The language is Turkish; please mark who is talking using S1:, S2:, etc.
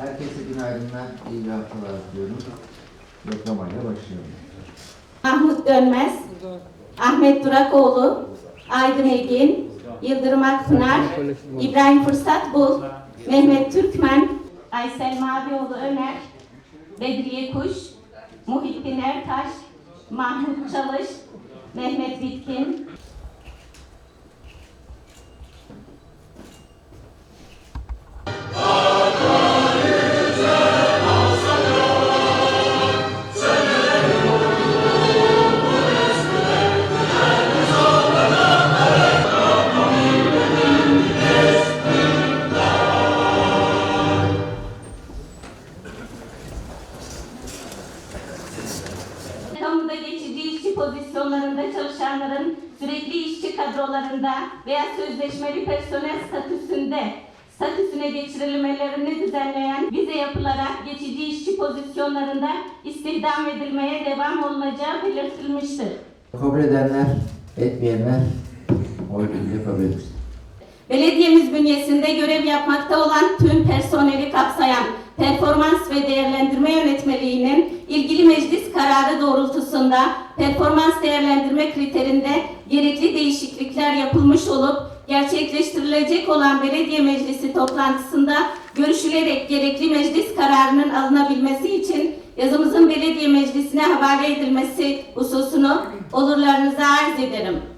S1: Herkese günaydınlar, iyi bir haftalar diliyorum. Yoklamayla başlıyorum.
S2: Mahmut Dönmez, Ahmet Durakoğlu, Aydın Egin, Yıldırım Akpınar, İbrahim Fırsat Bul, Mehmet Türkmen, Aysel Mavioğlu Ömer, Bedriye Kuş, Muhittin Ertaş, Mahmut Çalış, Mehmet Bitkin, Kamuda geçici işçi pozisyonlarında çalışanların sürekli işçi kadrolarında veya sözleşmeli personel statüsünde statüsüne geçirilmelerini düzenleyen vize yapılarak geçici işçi pozisyonlarında istihdam edilmeye devam olunacağı belirtilmiştir.
S1: Kabul edenler, etmeyenler oy birliğiyle kabul edilmiştir.
S2: Belediyemiz bünyesinde görev yapmakta olan tüm kapsayan performans ve değerlendirme yönetmeliğinin ilgili meclis kararı doğrultusunda performans değerlendirme kriterinde gerekli değişiklikler yapılmış olup gerçekleştirilecek olan belediye meclisi toplantısında görüşülerek gerekli meclis kararının alınabilmesi için yazımızın belediye meclisine havale edilmesi hususunu olurlarınıza arz ederim.